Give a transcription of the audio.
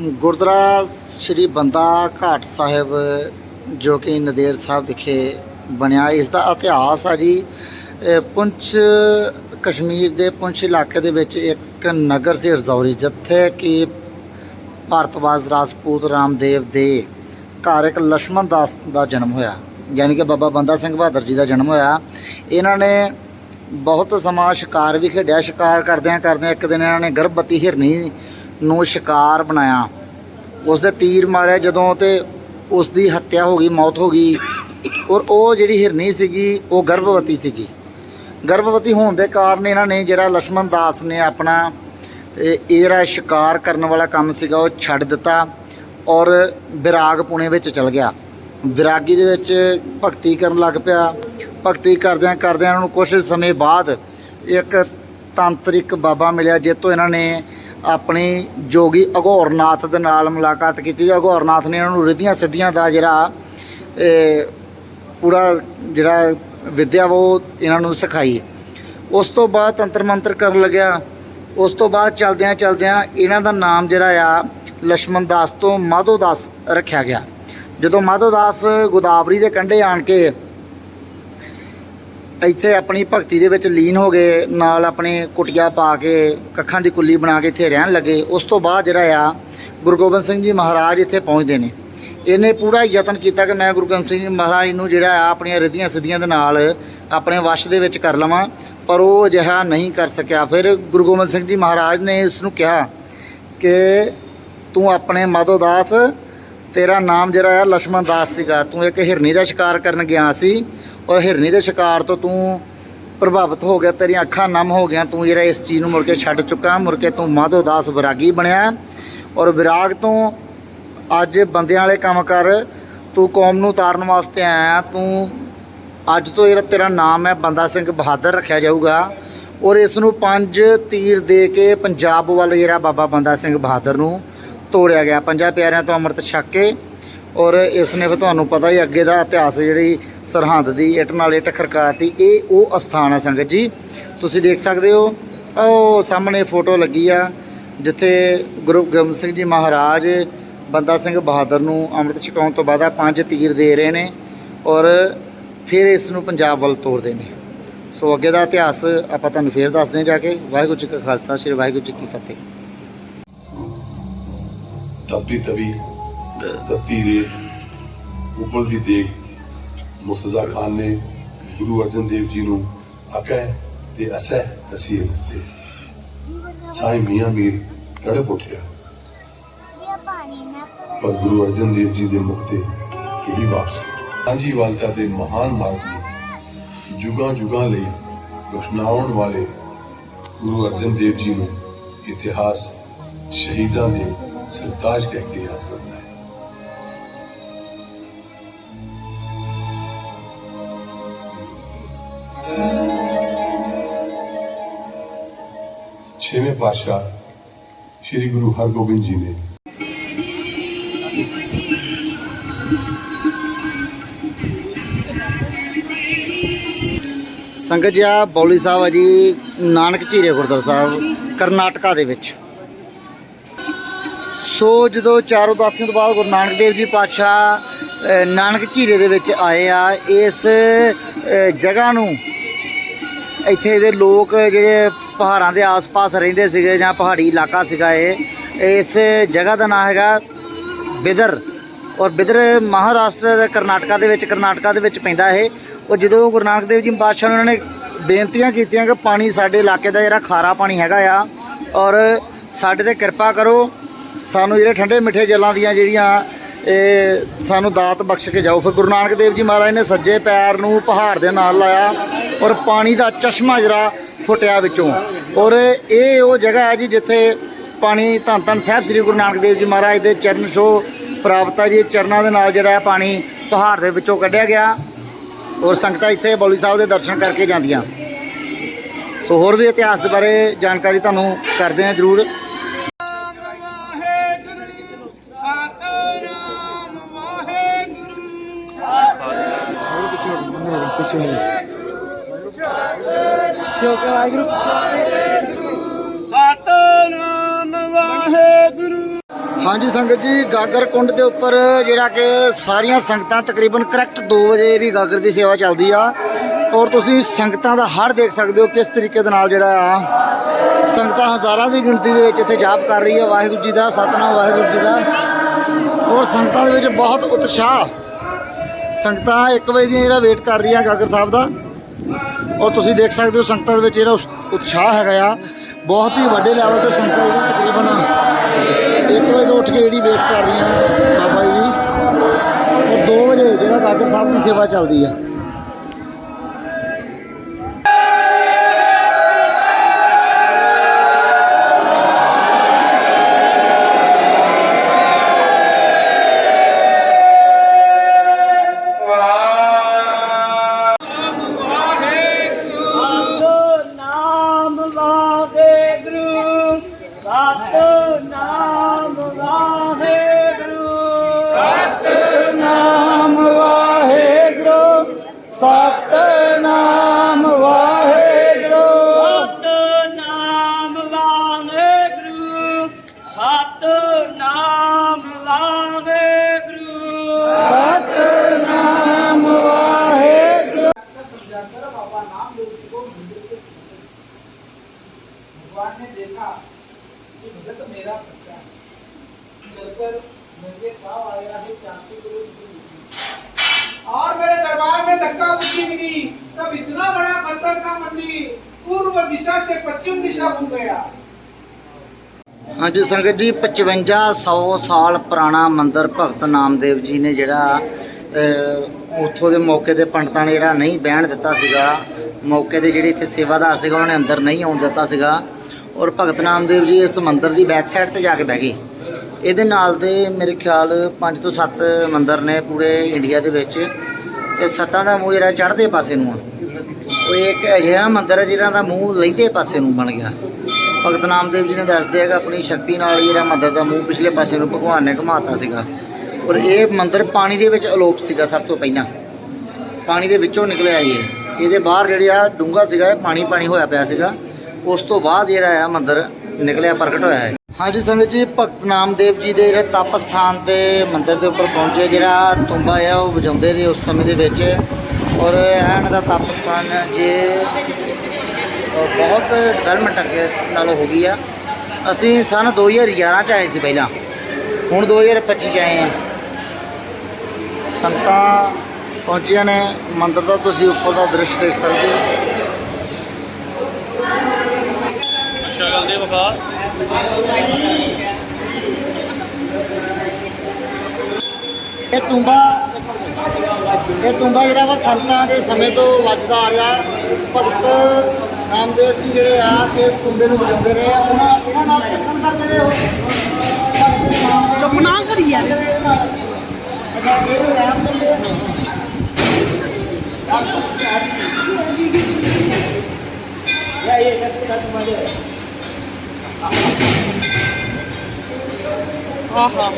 ਗੁਰਦੁਆਰਾ ਸ੍ਰੀ ਬੰਦਾ ਘਾਟ ਸਾਹਿਬ, ਜੋ ਕਿ ਨਦੇਰ ਸਾਹਿਬ ਵਿਖੇ ਬਣਿਆ, ਇਸ ਦਾ ਇਤਿਹਾਸ ਆ ਜੀ। ਪੁੰਛ ਕਸ਼ਮੀਰ ਦੇ ਪੁੰਛ ਇਲਾਕੇ ਦੇ ਵਿੱਚ ਇੱਕ ਨਗਰ ਸੀ ਰਜ਼ੌਰੀ, ਜਿੱਥੇ ਕਿ ਭਾਰਤਵਾਜ ਰਾਜਪੂਤ ਰਾਮਦੇਵ ਦੇ ਘਰ ਇੱਕ ਲక్ష్మణ ਦਾਸ ਦਾ ਜਨਮ ਹੋਇਆ। ਯਾਨੀ ਕਿ ਬਾਬਾ ਬੰਦਾ ਸਿੰਘ ਬਹਾਦਰ ਜੀ ਦਾ ਜਨਮ ਹੋਇਆ। ਇਹਨਾਂ ਨੇ ਬਹੁਤ ਸਮਾਂ ਸ਼ਿਕਾਰ ਵੀ ਖੇਡਿਆ। ਸ਼ਿਕਾਰ ਕਰਦਿਆਂ ਕਰਦਿਆਂ ਇੱਕ ਦਿਨ ਇਹਨਾਂ ਨੇ ਗਰਭਵਤੀ ਹਿਰਨੀ ਨੂੰ ਸ਼ਿਕਾਰ ਬਣਾਇਆ। ਉਸ ਦੇ ਤੀਰ ਮਾਰਿਆ ਜਦੋਂ ਤੇ ਉਸ ਦੀ ਹੱਤਿਆ ਹੋ ਗਈ, ਮੌਤ ਹੋ ਗਈ ਔਰ ਉਹ ਜਿਹੜੀ ਹਿਰਨੀ ਸੀਗੀ, ਉਹ ਗਰਭਵਤੀ ਸੀਗੀ। ਗਰਭਵਤੀ ਹੋਣ ਦੇ ਕਾਰਨ ਇਹਨਾਂ ਨੇ ਜਿਹੜਾ ਲక్ష్మణ ਦਾਸ ਨੇ ਆਪਣਾ ਇਹਰਾ ਸ਼ਿਕਾਰ ਕਰਨ ਵਾਲਾ ਕੰਮ ਸੀਗਾ, ਉਹ ਛੱਡ ਦਿੱਤਾ ਔਰ ਵਿਰਾਗ ਪੁਣੇ ਵਿੱਚ ਚਲ ਗਿਆ। ਵਿਰਾਗੀ ਦੇ ਵਿੱਚ ਭਗਤੀ ਕਰਨ ਲੱਗ ਪਿਆ। ਭਗਤੀ ਕਰਦਿਆਂ ਕਰਦਿਆਂ ਉਹਨਾਂ ਨੂੰ ਕੁਝ ਸਮੇਂ ਬਾਅਦ ਇੱਕ ਤਾਂਤਰਿਕ ਬਾਬਾ ਮਿਲਿਆ ਜਿਸ ਤੋਂ ਇਹਨਾਂ ਨੇ ਆਪਣੇ ਜੋਗੀ ਅਗੋਰਨਾਥ ਦੇ ਨਾਲ ਮੁਲਾਕਾਤ ਕੀਤੀ। ਅਗੋਰਨਾਥ ਨੇ ਉਹਨਾਂ ਨੂੰ ਰਿਧੀਆਂ ਸਿੱਧੀਆਂ ਦਾ ਜਿਹੜਾ ਪੂਰਾ ਜਿਹੜਾ ਵਿਦਿਆ ਉਹ ਇਹਨਾਂ ਨੂੰ ਸਿਖਾਈ। ਉਸ ਤੋਂ ਬਾਅਦ ਤੰਤਰ ਮੰਤਰ ਕਰਨ ਲੱਗਿਆ। ਉਸ ਤੋਂ ਬਾਅਦ ਚਲਦਿਆਂ ਚਲਦਿਆਂ ਇਹਨਾਂ ਦਾ ਨਾਮ ਜਿਹੜਾ ਆ ਲక్ష్మణ ਦਾਸ ਤੋਂ ਮਾਧੋ ਦਾਸ ਰੱਖਿਆ ਗਿਆ। ਜਦੋਂ ਮਾਧੋ ਦਾਸ ਗੋਦਾਵਰੀ ਦੇ ਕੰਢੇ ਆਣ ਕੇ ਇੱਥੇ ਆਪਣੀ ਭਗਤੀ ਦੇ ਵਿੱਚ ਲੀਨ ਹੋ ਗਏ, ਨਾਲ ਆਪਣੇ ਕੁਟਿਆ ਪਾ ਕੇ, ਕੱਖਾਂ ਦੀ ਕੁੱਲੀ ਬਣਾ ਕੇ ਇੱਥੇ ਰਹਿਣ ਲੱਗੇ। ਉਸ ਤੋਂ ਬਾਅਦ ਜਿਹੜਾ ਆ, ਗੁਰੂ ਗੋਬਿੰਦ ਸਿੰਘ ਜੀ ਮਹਾਰਾਜ ਇੱਥੇ ਪਹੁੰਚਦੇ ਨੇ। ਇਹਨੇ ਪੂਰਾ ਯਤਨ ਕੀਤਾ ਕਿ ਮੈਂ ਗੁਰੂ ਗੋਬਿੰਦ ਸਿੰਘ ਜੀ ਮਹਾਰਾਜ ਨੂੰ ਜਿਹੜਾ ਆ, ਆਪਣੀਆਂ ਰਿਧੀਆਂ ਸਿੱਧੀਆਂ ਦੇ ਨਾਲ ਆਪਣੇ ਵਸ਼ ਦੇ ਵਿੱਚ ਕਰ ਲਵਾਂ, ਪਰ ਉਹ ਅਜਿਹਾ ਨਹੀਂ ਕਰ ਸਕਿਆ। ਫਿਰ ਗੁਰੂ ਗੋਬਿੰਦ ਸਿੰਘ ਜੀ ਮਹਾਰਾਜ ਨੇ ਇਸ ਨੂੰ ਕਿਹਾ ਕਿ ਤੂੰ ਆਪਣੇ ਮਾਧੋ ਦਾਸ, ਤੇਰਾ ਨਾਮ ਜਿਹੜਾ ਆ ਲక్ష్మణ ਦਾਸ ਸੀਗਾ। ਤੂੰ ਇੱਕ ਹਿਰਨੀ ਦਾ ਸ਼ਿਕਾਰ ਕਰਨ ਗਿਆ ਸੀ। ਔਰ ਹਿਰਨੀ ਦੇ ਸ਼ਿਕਾਰ ਤੋਂ ਤੂੰ ਪ੍ਰਭਾਵਿਤ ਹੋ ਗਿਆ, ਤੇਰੀਆਂ ਅੱਖਾਂ ਨਮ ਹੋ ਗਿਆ ਤੂੰ ਜਿਹੜਾ ਇਸ ਚੀਜ਼ ਨੂੰ ਮੁੜ ਕੇ ਛੱਡ ਚੁੱਕਾ, ਮੁੜ ਕੇ ਤੂੰ ਮਾਧੋ ਦਾਸ ਵਿਰਾਗੀ ਬਣਿਆ। ਔਰ ਵਿਰਾਗ ਤੋਂ ਅੱਜ ਬੰਦਿਆਂ ਵਾਲੇ ਕੰਮ ਕਰ, ਤੂੰ ਕੌਮ ਨੂੰ ਉਤਾਰਨ ਵਾਸਤੇ ਆਇਆ, ਤੂੰ ਅੱਜ ਤੋਂ ਜਿਹੜਾ ਤੇਰਾ ਨਾਮ ਹੈ, ਬੰਦਾ ਸਿੰਘ ਬਹਾਦਰ ਰੱਖਿਆ ਜਾਊਗਾ। ਔਰ ਇਸ ਨੂੰ ਪੰਜ ਤੀਰ ਦੇ ਕੇ ਪੰਜਾਬ ਵੱਲ ਜਿਹੜਾ ਬਾਬਾ ਬੰਦਾ ਸਿੰਘ ਬਹਾਦਰ ਨੂੰ ਤੋੜਿਆ ਗਿਆ। ਪੰਜਾਂ ਪਿਆਰਿਆਂ ਤੋਂ ਅੰਮ੍ਰਿਤ ਛਕ ਕੇ। ਔਰ ਇਸ ਨੇ ਫਿਰ ਤੁਹਾਨੂੰ ਪਤਾ ਹੀ ਅੱਗੇ ਦਾ ਇਤਿਹਾਸ ਜਿਹੜੀ ਸਰਹੰਦ ਦੀ ਇੱਟ ਨਾਲ ਇੱਟ ਖੜਕਾਤੀ ਇਹ ਉਹ ਅਸਥਾਨ ਹੈ ਸੰਗਤ ਜੀ। ਤੁਸੀਂ ਦੇਖ ਸਕਦੇ ਹੋ। ਉਹ ਸਾਹਮਣੇ ਫੋਟੋ ਲੱਗੀ ਆ, ਜਿੱਥੇ ਗੁਰੂ ਗੋਬਿੰਦ ਸਿੰਘ ਜੀ ਮਹਾਰਾਜ ਬੰਦਾ ਸਿੰਘ ਬਹਾਦਰ ਨੂੰ ਅੰਮ੍ਰਿਤ ਛਕਾਉਣ ਤੋਂ ਬਾਅਦ ਆ ਪੰਜ ਤੀਰ ਦੇ ਰਹੇ ਨੇ ਔਰ ਫਿਰ ਇਸ ਨੂੰ ਪੰਜਾਬ ਵੱਲ ਤੋਰਦੇ ਨੇ। ਸੋ ਅੱਗੇ ਦਾ ਇਤਿਹਾਸ ਆਪਾਂ ਤੁਹਾਨੂੰ ਫੇਰ ਦੱਸਦੇ ਹਾਂ ਜਾ ਕੇ। ਵਾਹਿਗੁਰੂ ਜੀ ਕਾ ਖਾਲਸਾ, ਸ੍ਰੀ ਵਾਹਿਗੁਰੂ ਜੀ ਕੀ ਫਤਿਹ। ਤਪਦੀ ਤਵੀ, ਤਤੀ ਰੇਤ ਉਬਲਦੀ ਦੇਗ ਮੁਸਤਜ਼ਾ ਖਾਨ ਨੇ ਗੁਰੂ ਅਰਜਨ ਦੇਵ ਜੀ ਨੂੰ ਆਕਾ ਤੇ ਅਸਹਿ ਤਸੀਹ ਦਿੱਤੇ। ਸਾਈ ਮੀਆਂ ਮੀਰ ਤੜਪ ਉੱਠਿਆ। ਪਰ ਗੁਰੂ ਅਰਜਨ ਦੇਵ ਜੀ ਦੇ ਮੁਖ ਤੇ ਇਹੀ ਵਾਪਸ। ਸਾਂਝੀ ਵਾਲਤਾ ਦੇ ਮਹਾਨ ਮਾਰਗ ਨੂੰ ਜੁਗਾਂ ਜੁਗਾਂ ਲਈ ਰੋਸ਼ਨਾਉਣ ਵਾਲੇ ਗੁਰੂ ਅਰਜਨ ਦੇਵ ਜੀ ਨੂੰ ਇਤਿਹਾਸ ਸ਼ਹੀਦਾਂ ਦੇ ਸਰਤਾਜ ਕਹਿ ਕੇ ਯਾਦ ਕਰਦਾ ਹੈ। ਛੇਵੇਂ ਪਾਤਸ਼ਾਹ ਸ੍ਰੀ ਗੁਰੂ ਹਰਗੋਬਿੰਦ ਜੀ ਨੇ। ਸੰਗਤ ਜੀ, ਆਹ ਬੌਲੀ ਸਾਹਿਬ ਆ ਜੀ, ਨਾਨਕ ਝੀਰੇ ਗੁਰਦੁਆਰਾ ਸਾਹਿਬ, ਕਰਨਾਟਕਾ ਦੇ ਵਿੱਚ। ਸੋ ਜਦੋਂ ਚਾਰ ਉਦਾਸੀਆਂ ਤੋਂ ਬਾਅਦ ਗੁਰੂ ਨਾਨਕ ਦੇਵ ਜੀ ਪਾਤਸ਼ਾਹ ਨਾਨਕ ਝੀਰੇ ਦੇ ਵਿੱਚ ਆਏ ਆ, ਇਸ ਜਗ੍ਹਾ ਨੂੰ ਇੱਥੇ ਦੇ ਲੋਕ ਜਿਹੜੇ ਪਹਾੜਾਂ ਦੇ ਆਸ-ਪਾਸ ਰਹਿੰਦੇ ਸੀਗੇ ਜਾਂ ਪਹਾੜੀ ਇਲਾਕਾ ਸੀਗਾ ਇਹ ਇਸ ਜਗ੍ਹਾ ਦਾ ਨਾਮ ਹੈਗਾ ਬਿਦਰ ਔਰ ਬਿਦਰ ਮਹਾਰਾਸ਼ਟਰ ਦੇ ਕਰਨਾਟਕਾ ਦੇ ਵਿੱਚ, ਕਰਨਾਟਕਾ ਦੇ ਵਿੱਚ ਪੈਂਦਾ ਇਹ। ਉਹ ਜਦੋਂ ਗੁਰੂ ਨਾਨਕ ਦੇਵ ਜੀ ਪਾਤਸ਼ਾਹ ਨੇ ਉਹਨਾਂ ਨੇ ਬੇਨਤੀਆਂ ਕੀਤੀਆਂ ਕਿ ਪਾਣੀ ਸਾਡੇ ਇਲਾਕੇ ਦਾ ਜਿਹੜਾ ਖਾਰਾ ਪਾਣੀ ਹੈਗਾ ਆ ਔਰ ਸਾਡੇ ਤੇ ਕਿਰਪਾ ਕਰੋ, ਸਾਨੂੰ ਜਿਹੜੇ ਠੰਡੇ ਮਿੱਠੇ ਜਲਾਂ ਦੀਆਂ ਜਿਹੜੀਆਂ ਇਹ ਸਾਨੂੰ ਦਾਤ ਬਖਸ਼ ਕੇ ਜਾਓ। ਫਿਰ ਗੁਰੂ ਨਾਨਕ ਦੇਵ ਜੀ ਮਹਾਰਾਜ ਨੇ ਸੱਜੇ ਪੈਰ ਨੂੰ ਪਹਾੜ ਦੇ ਨਾਲ ਲਾਇਆ ਔਰ ਪਾਣੀ ਦਾ ਚਸ਼ਮਾ ਜਿਹੜਾ ਫੁੱਟਿਆ ਵਿੱਚੋਂ। ਔਰ ਇਹ ਉਹ ਜਗ੍ਹਾ ਹੈ ਜੀ ਜਿੱਥੇ ਪਾਣੀ ਧੰਨ ਧੰਨ ਸਾਹਿਬ ਸ੍ਰੀ ਗੁਰੂ ਨਾਨਕ ਦੇਵ ਜੀ ਮਹਾਰਾਜ ਦੇ ਚਰਨ ਛੋਹ ਪ੍ਰਾਪਤ ਹੈ ਜੀ। ਚਰਨਾਂ ਦੇ ਨਾਲ ਜਿਹੜਾ ਹੈ ਪਾਣੀ ਪਹਾੜ ਦੇ ਵਿੱਚੋਂ ਕੱਢਿਆ ਗਿਆ ਔਰ ਸੰਗਤਾਂ ਇੱਥੇ ਬੌਲੀ ਸਾਹਿਬ ਦੇ ਦਰਸ਼ਨ ਕਰਕੇ ਜਾਂਦੀਆਂ। ਸੋ ਹੋਰ ਵੀ ਇਤਿਹਾਸ ਦੇ ਬਾਰੇ ਜਾਣਕਾਰੀ ਤੁਹਾਨੂੰ ਕਰਦੇ ਹਾਂ ਜ਼ਰੂਰ। ਹਾਂਜੀ ਸੰਗਤ ਜੀ, ਗਾਗਰ ਕੁੰਡ ਦੇ ਉੱਪਰ ਜਿਹੜਾ ਕਿ ਸਾਰੀਆਂ ਸੰਗਤਾਂ ਤਕਰੀਬਨ ਕਰੈਕਟ 2 ਵਜੇ ਦੀ ਗਾਗਰ ਦੀ ਸੇਵਾ ਚੱਲਦੀ ਆ। ਔਰ ਤੁਸੀਂ ਸੰਗਤਾਂ ਦਾ ਹੜ ਦੇਖ ਸਕਦੇ ਹੋ ਕਿਸ ਤਰੀਕੇ ਦੇ ਨਾਲ ਜਿਹੜਾ ਆ। ਸੰਗਤਾਂ ਹਜ਼ਾਰਾਂ ਦੀ ਗਿਣਤੀ ਦੇ ਵਿੱਚ ਇੱਥੇ ਜਾਪ ਕਰ ਰਹੀ ਹੈ ਵਾਹਿਗੁਰੂ ਜੀ ਦਾ, ਸਤਨਾਮ ਵਾਹਿਗੁਰੂ ਜੀ ਦਾ। ਔਰ ਸੰਗਤਾਂ ਦੇ ਵਿੱਚ ਬਹੁਤ ਉਤਸ਼ਾਹ। ਸੰਗਤਾਂ 1 ਵਜੇ ਦੀਆਂ ਜਿਹੜਾ ਵੇਟ ਕਰ ਰਹੀਆਂ ਗਾਗਰ ਸਾਹਿਬ ਦਾ, ਔਰ ਤੁਸੀਂ ਦੇਖ ਸਕਦੇ ਹੋ ਸੰਗਤਾਂ ਦੇ ਵਿੱਚ ਜਿਹੜਾ ਉਤਸ਼ਾਹ ਹੈਗਾ ਆ। ਬਹੁਤ ਹੀ ਵੱਡੇ ਲੈਵਲ ਤੇ ਸੰਗਤਾਂ ਜਿਹੜੀਆਂ ਤਕਰੀਬਨ 1 ਵਜੇ ਤੋਂ ਉੱਠ ਕੇ ਜਿਹੜੀ ਵੇਟ ਕਰ ਰਹੀਆਂ ਬਾਬਾ ਜੀ ਦੀ। ਔਰ 2 ਵਜੇ ਜਿਹੜਾ ਗਾਗਰ ਸਾਹਿਬ ਦੀ ਸੇਵਾ ਚੱਲਦੀ ਆ। ਸਤਨਾਮ ਵਾਹਿਗੁਰੂ ਨਾਮ ਵਾਹਿਗੁਰੂ ਸਤਨਾਮ ਵਾਹਿਗੁਰੂ ਸਤਨਾਮ ਵਾਹਿਗੁਰੂ ਸਤਨਾਮ ਵਾਹਿਗੁਰੂ ਸਤਨਾਮ ਵਾਹਿਗੁਰੂ भगवान ने देखा कि भगत मेरा सच्चा है चलकर मेरे पाव आया है चार सौ करोड़ की बुद्धि। और मेरे दरबार में धक्का मुक्की मिली तब इतना बड़ा पत्थर का मंदिर पूर्व दिशा से पश्चिम दिशा घूम गया ਹਾਂਜੀ ਸੰਗਤ ਜੀ 5500 ਸਾਲ ਪੁਰਾਣਾ ਮੰਦਿਰ ਭਗਤ ਨਾਮਦੇਵ ਜੀ ਨੇ ਜਿਹੜਾ ਅਹ, ਉੱਥੋਂ ਦੇ ਮੌਕੇ ਦੇ ਪੰਡਤਾਂ ਨੇ ਜਿਹੜਾ ਨਹੀਂ ਬਹਿਣ ਦਿੱਤਾ ਸੀਗਾ ਮੌਕੇ ਦੇ ਜਿਹੜੇ ਇੱਥੇ ਸੇਵਾਦਾਰ ਸੀਗਾ ਉਹਨਾਂ ਨੇ ਅੰਦਰ ਨਹੀਂ ਆਉਣ ਦਿੱਤਾ ਸੀਗਾ ਔਰ ਭਗਤ ਨਾਮਦੇਵ ਜੀ ਇਸ ਮੰਦਿਰ ਦੀ ਬੈਕ ਸਾਈਡ ਤੇ ਜਾ ਕੇ ਬਹਿ ਗਏ। ਇਹਦੇ ਨਾਲ ਦੇ ਮੇਰੇ ਖਿਆਲ 5 ਤੋਂ 7 ਮੰਦਿਰ ਨੇ ਪੂਰੇ ਇੰਡੀਆ ਦੇ ਵਿੱਚ। ਤੇ ਸੱਤਾਂ ਦਾ ਮੂੰਹ ਜਿਹੜਾ ਚੜ੍ਹਦੇ ਪਾਸੇ ਨੂੰ ਆ। ਉਹ ਇੱਕ ਅਜਿਹਾ ਮੰਦਿਰ ਹੈ ਜਿਹੜਾ ਦਾ ਮੂੰਹ ਲਹਿੰਦੇ ਪਾਸੇ ਨੂੰ ਬਣ ਗਿਆ। ਭਗਤ ਨਾਮਦੇਵ ਜੀ ਨੇ ਦੱਸਦੇ ਹੈਗਾ ਆਪਣੀ ਸ਼ਕਤੀ ਨਾਲ ਹੀ ਜਿਹੜਾ ਮੰਦਿਰ ਦਾ ਮੂੰਹ ਪਿਛਲੇ ਪਾਸੇ ਨੂੰ ਭਗਵਾਨ ਨੇ ਘੁਮਾਤਾ ਸੀਗਾ। ਔਰ ਇਹ ਮੰਦਿਰ ਪਾਣੀ ਦੇ ਵਿੱਚ ਅਲੋਪ ਸੀਗਾ ਸਭ ਤੋਂ ਪਹਿਲਾਂ। ਪਾਣੀ ਦੇ ਵਿੱਚੋਂ ਨਿਕਲਿਆ ਇਹ। ਇਹਦੇ ਬਾਹਰ ਜਿਹੜੀ ਆ ਡੂੰਘਾ ਸੀਗਾ, ਇਹ ਪਾਣੀ ਪਾਣੀ ਹੋਇਆ ਪਿਆ ਸੀਗਾ। ਉਸ ਤੋਂ ਬਾਅਦ ਜਿਹੜਾ ਆ ਮੰਦਿਰ ਨਿਕਲਿਆ, ਪ੍ਰਗਟ ਹੋਇਆ ਹੈ। ਹਾਂਜੀ ਸੰਗਤ ਜੀ, ਭਗਤ ਨਾਮਦੇਵ ਜੀ ਦੇ ਜਿਹੜੇ ਤਪ ਸਥਾਨ ਤੇ ਮੰਦਿਰ ਦੇ ਉੱਪਰ ਪਹੁੰਚੇ, ਜਿਹੜਾ ਤੁੰਬਾ ਆ, ਉਹ ਵਜਾਉਂਦੇ ਰਹੇ ਉਸ ਸਮੇਂ ਦੇ ਵਿੱਚ। ਔਰ ਇਹਨਾਂ ਦਾ ਤਪ ਸਥਾਨ ਜੇ ਬਹੁਤ ਡਿਵੈਲਪਮੈਂਟ ਅੱਗੇ ਨਾਲੋਂ ਹੋ ਗਈ ਆ। ਅਸੀਂ ਸਨ 2011 ਚ ਆਏ ਸੀ ਪਹਿਲਾਂ। ਹੁਣ 2025 ਚ ਆਏ ਆ। ਸੰਗਤਾਂ ਪਹੁੰਚੀਆਂ ਨੇ। ਮੰਦਿਰ ਦਾ ਤੁਸੀਂ ਉੱਪਰ ਦਾ ਦ੍ਰਿਸ਼ ਦੇਖ ਸਕਦੇ ਹੋ। ਵਿਖਾ ਇਹ ਤੁੰਬਾ ਇਹ ਤੁੰਬਾ ਜਿਹੜਾ ਵਾ ਸੰਤਾਂ ਦੇ ਸਮੇਂ ਤੋਂ ਵੱਜਦਾ ਆ ਰਿਹਾ। ਭਗਤ ਨਾਮਦੇਵ ਜੀ ਜਿਹੜੇ ਆ ਇਹ ਤੁੰਬੇ ਨੂੰ ਵਜਾਉਂਦੇ ਰਹੇ ਆ। ਉਹਨਾਂ ਇਹਨਾਂ ਨਾਲ ਕੀਰਤਨ ਕਰਦੇ ਰਹੇ ਉਹ। ਚੁੱਪਣਾ ਕਰੀ ਯਾਰ ਅੱਛਾ ਇਹਨੂੰ ਆਰਾਮ ਦਿੰਦੇ ਆ। ਆਹਾ